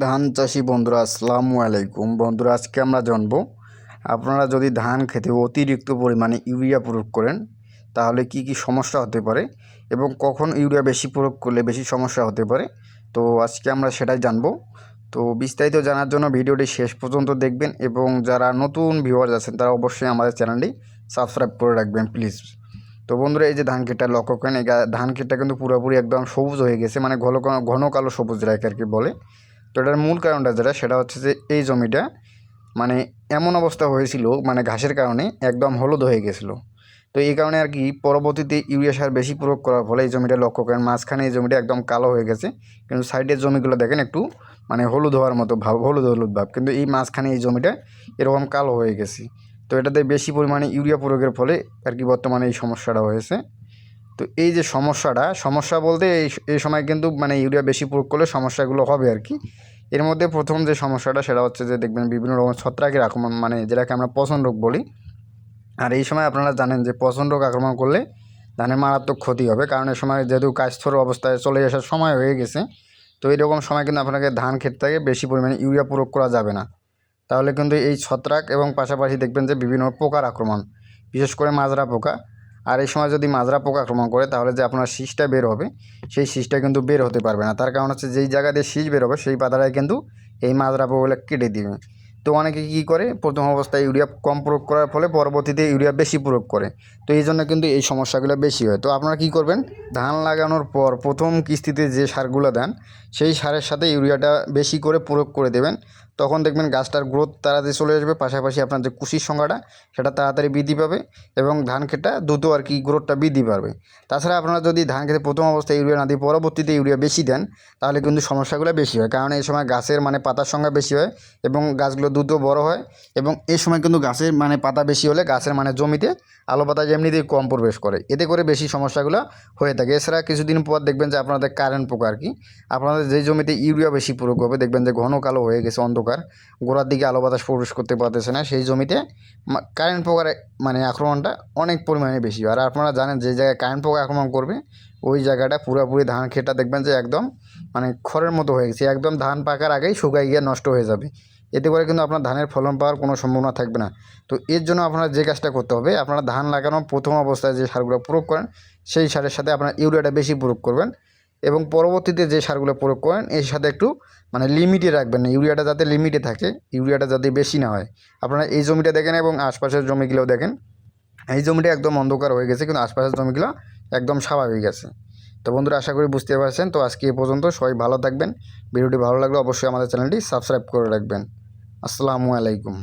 ধান চাষি বন্ধুরা, আসসালামু আলাইকুম। বন্ধুরা, আজকে আমরা জানব, আপনারা যদি ধান খেতে অতিরিক্ত পরিমাণে ইউরিয়া প্রয়োগ করেন, তাহলে কি কি সমস্যা হতে পারে এবং কখন ইউরিয়া বেশি প্রয়োগ করলে বেশি সমস্যা হতে পারে? তো আজকে আমরা সেটাই জানব। তো বিস্তারিত জানার জন্য ভিডিওটি শেষ পর্যন্ত দেখবেন এবং যারা নতুন ভিউয়ার্স আছেন, তারা অবশ্যই আমাদের চ্যানেলটি সাবস্ক্রাইব করে রাখবেন প্লিজ তো বন্ধুরা, এই যে ধান ক্ষেতটা লক্ষ্য করেন, এই ধান ক্ষেতটা কিন্তু পুরোপুরি একদম সবুজ হয়ে গেছে মানে ঘন ঘন- কালো সবুজ যেটাকে আর কি বলে। তো এটার মূল কারণটা যেটা, সেটা হচ্ছে যে এই জমিটা মানে এমন অবস্থা হয়েছিল মানে ঘাসের কারণে একদম হলুদ হয়ে গেছিল। তো এই কারণে আর কি পরবর্তীতে ইউরিয়া সার বেশি প্রয়োগ করার ফলে এই জমিটা লক্ষ্য করেন, মাঝখানে এই জমিটা একদম কালো হয়ে গেছে। কিন্তু সাইডের জমিগুলো দেখেন একটু মানে হলুদ হওয়ার মতো ভাব, হলুদ হলুদ ভাব। কিন্তু এই মাঝখানে এই জমিটা এরকম কালো হয়ে গেছে। তো এটাতে বেশি পরিমাণে ইউরিয়া প্রয়োগের ফলে আর কি বর্তমানে এই সমস্যাটা হয়েছে। তো এই যে সমস্যাটা, সমস্যা বলতে এই এই সময় কিন্তু মানে ইউরিয়া বেশি প্রয়োগ করলে সমস্যাগুলো হবে আর কি। এর মধ্যে প্রথম যে সমস্যাটা সেটা হচ্ছে যে দেখবেন বিভিন্ন রকম ছত্রাকের আক্রমণ মানে যেটাকে আমরা পচন রোগ বলি। আর এই সময় আপনারা জানেন যে পচন রোগ আক্রমণ করলে ধানের মারাত্মক ক্ষতি হবে, কারণ এই সময় যেহেতু কাজথর অবস্থায় চলে আসার সময় হয়ে গেছে, তো এইরকম সময় কিন্তু আপনাকে ধান ক্ষেত থেকে বেশি পরিমাণে ইউরিয়া প্রয়োগ করা যাবে না। তাহলে কিন্তু এই ছত্রাক এবং পাশাপাশি দেখবেন যে বিভিন্ন পোকার আক্রমণ, বিশেষ করে মাজরা পোকা। আর এই সময় যদি মাজরা পোকা আক্রমণ করে, তাহলে যে আপনার শীষটা বের হবে, সেই শীষটা কিন্তু বের হতে পারবে না। তার কারণ হচ্ছে যেই জায়গা দিয়ে শীষ বের হবে, সেই পাতাটাই কিন্তু এই মাজরা পোকাগুলো কেটে দিবে। তো অনেকে কী করে, প্রথম অবস্থায় ইউরিয়া কম প্রয়োগ করার ফলে পরবর্তীতে ইউরিয়া বেশি প্রয়োগ করে। তো এই জন্য কিন্তু এই সমস্যাগুলো বেশি হয়। তো আপনারা কী করবেন, ধান লাগানোর পর প্রথম কিস্তিতে যে সারগুলো দেন, সেই সারের সাথে ইউরিয়াটা বেশি করে প্রয়োগ করে দেবেন। তখন দেখবেন গাছটার গ্রোথ তাড়াতাড়ি চলে আসবে, পাশাপাশি আপনার যে কুশির সংখ্যাটা সেটা তাড়াতাড়ি বৃদ্ধি পাবে এবং ধান ক্ষেতটা দ্রুত আর কি গ্রোথটা বৃদ্ধি পাবে। তাছাড়া আপনারা যদি ধান খেতে প্রথম অবস্থায় ইউরিয়া না দিয়ে পরবর্তীতে ইউরিয়া বেশি দেন, তাহলে কিন্তু সমস্যাগুলো বেশি হয়। কারণ এই সময় গাছের মানে পাতার সংখ্যা বেশি হয় এবং গাছগুলো দ্রুত বড় হয় এবং এই সময় কিন্তু গাছের মানে পাতা বেশি হলে গাছের মানে জমিতে আলো পাতা এমনিতেই কম প্রবেশ করে। এতে করে বেশি সমস্যাগুলো হয়ে থাকে। এছাড়া কিছুদিন পর দেখবেন যে আপনাদের কারেন্ট পোকা আর কি, আপনাদের যে জমিতে ইউরিয়া বেশি প্রয়োগ হবে, দেখবেন যে ঘন কালো হয়ে গেছে, অন্ধকার গোড়ার দিকে আলো বাতাস প্রবেশ করতে পারতেছে না। সেই জমিতে কারেন্ট পোকার মানে আক্রমণটা অনেক পরিমাণে বেশি। আর আপনারা জানেন যে জায়গায় কারেন্ট পোকা আক্রমণ করবে, ওই জায়গাটা পুরোপুরি ধান খেটা দেখবেন যে একদম মানে খড়ের মতো হয়ে গেছে। একদম ধান পাকার আগেই শুকাই গিয়ে নষ্ট হয়ে যাবে। এতে করে কিন্তু আপনার ধানের ফলন পাওয়ার কোনো সম্ভাবনা থাকবে না। তো এর জন্য আপনারা যে কাজটা করতে হবে, আপনারা ধান লাগানোর প্রথম অবস্থায় যে সারগুলো প্রয়োগ করেন, সেই সারের সাথে আপনার ইউরিয়াটা বেশি প্রয়োগ করবেন। এবং পরবর্তীতে যে সারগুলো প্রয়োগ করেন, এর সাথে একটু মানে লিমিটে রাখবেন না। ইউরিয়াটা যাতে লিমিটে থাকে, ইউরিয়াটা যাতে বেশি না হয়। আপনারা এই জমিটা দেখেন এবং আশপাশের জমিগুলো দেখেন। এই জমিটা একদম অন্ধকার হয়ে গেছে, কিন্তু আশপাশের জমিগুলো একদম স্বাভাবিক আছে। তো বন্ধুরা, আশা করি বুঝতে পারছেন। তো আজকে এ পর্যন্ত সবাই ভালো থাকবেন। ভিডিওটি ভালো লাগলে অবশ্যই আমাদের চ্যানেলটি সাবস্ক্রাইব করে রাখবেন। আসসালামু আলাইকুম।